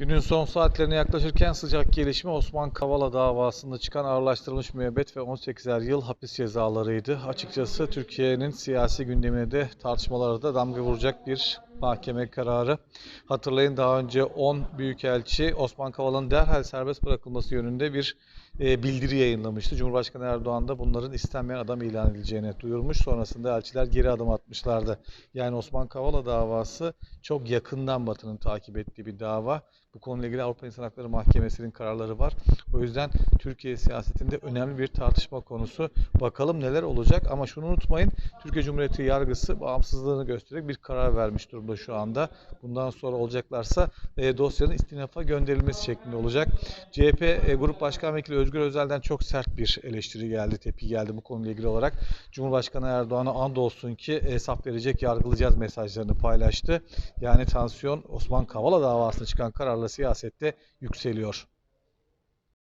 Günün son saatlerine yaklaşırken sıcak gelişme Osman Kavala davasında çıkan ağırlaştırılmış müebbet ve 18'er yıl hapis cezalarıydı. Açıkçası Türkiye'nin siyasi gündemine de tartışmalara da damga vuracak bir mahkeme kararı. Hatırlayın daha önce 10 büyükelçi Osman Kavala'nın derhal serbest bırakılması yönünde bir e, bildiri yayınlamıştı. Cumhurbaşkanı Erdoğan da bunların istenmeyen adam ilan edileceğini duyurmuş. Sonrasında elçiler geri adım atmışlardı. Yani Osman Kavala davası çok yakından Batı'nın takip ettiği bir dava. Bu konuyla ilgili Avrupa İnsan Hakları Mahkemesi'nin kararları var. O yüzden Türkiye siyasetinde önemli bir tartışma konusu. Bakalım neler olacak ama şunu unutmayın. Türkiye Cumhuriyeti yargısı bağımsızlığını göstererek bir karar vermiş durumda şu anda. Bundan sonra olacaklarsa e, dosyanın istinafa gönderilmesi şeklinde olacak. CHP e, Grup Başkan Vekili Özgür Özel'den çok sert bir eleştiri geldi, tepki geldi bu konuyla ilgili olarak. Cumhurbaşkanı Erdoğan'a andolsun ki hesap verecek, yargılayacağız mesajlarını paylaştı. Yani tansiyon Osman Kavala davasında çıkan kararla siyasette yükseliyor.